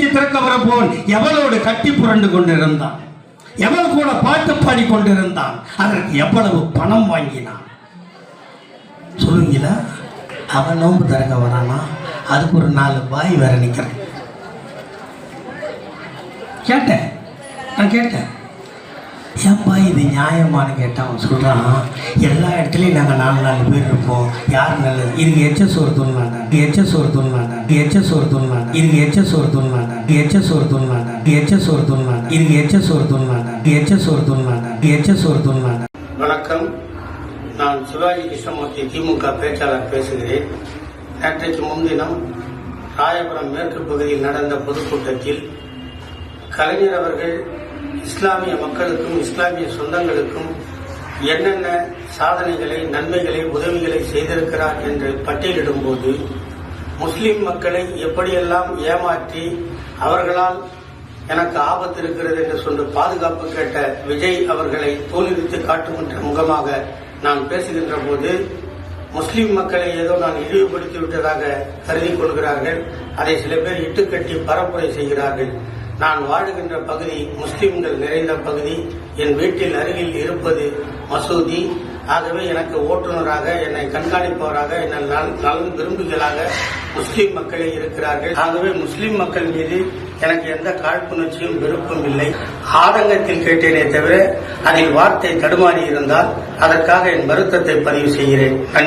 வங்கிக்கு திறக்க போல் எவளோடு கட்டி புரண்டு கொண்டிருந்தான்? எவள் கூட பாட்டு பாடி கொண்டிருந்தான்? அதற்கு எவ்வளவு பணம் வாங்கினான்? சொல்லுவீங்களா அவன் நோம்பு திறக்க வரானா? அதுக்கு ஒரு நாலு பாய் வேற நிக்கிறேன். கேட்டேன். நான் கேட்டேன். ஏன்பா இது நியாயமானு கேட்டால் அவன் சொல்கிறான் எல்லா இடத்துலையும் நாங்கள் நாலு நாலு பேர் இருப்போம். யார் நல்லது? இதுக்கு எச்ச சோறு துண்ணாண்டா இது எச்ச சோறு துண்ணாண்டா இது எச்ச சோறு துண்ணாண்டா இதுக்கு எச்ச சோறு துண்ணாண்டா இது எச்ச சோறு துண்ணாண்டா இது எச்ச சோறு துண்ணாண்டா இதுக்கு எச்ச சோறு துண்ணாண்டா இது எச்ச சோறு துண்ணாண்டா இது எச்ச சோறு துண்ணாண்டா வணக்கம். நான் சிவாஜி கிருஷ்ணமூர்த்தி திமுக பேச்சாளர் பேசுகிறேன். நேற்றைக்கு முன்தினம் ராயபுரம் மேற்கு பகுதியில் நடந்த பொதுக்கூட்டத்தில் கலைஞர் அவர்கள் இஸ்லாமிய மக்களுக்கும் இஸ்லாமிய சொந்தங்களுக்கும் என்னென்ன சாதனைகளை நன்மைகளை உதவிகளை செய்திருக்கிறார் என்று பட்டியலிடும்போது முஸ்லிம் மக்களை எப்படியெல்லாம் ஏமாற்றி அவர்களால் எனக்கு ஆபத்து இருக்கிறது என்று சொல்லி பாதுகாப்பு கேட்ட விஜய் அவர்களை தோலுரித்து காட்டுகின்ற முகமாக நான் பேசுகின்ற போது முஸ்லிம் மக்களை ஏதோ நான் இழிவுபடுத்தி விட்டதாக கருதி கொள்கிறார்கள். அதை சில பேர் இட்டுக்கட்டி பரப்புரை செய்கிறார்கள். நான் வாழுகின்ற பகுதி முஸ்லிம்கள் நிறைந்த பகுதி என் வீட்டில் அருகில் இருப்பது மசூதி. ஆகவே எனக்கு ஓட்டுநராக என்னை கண்காணிப்பவராக என்னை நல்- நலன் விரும்புகளாக முஸ்லீம் மக்களே இருக்கிறார்கள். ஆகவே முஸ்லீம் மக்கள் மீது எனக்கு எந்த காழ்ப்புணர்ச்சியும் விருப்பம் இல்லை. ஆதங்கத்தில் கேட்டேனே தவிர அதில் வார்த்தை தடுமாறி இருந்தால் அதற்காக என் வருத்தத்தை பதிவு செய்கிறேன்.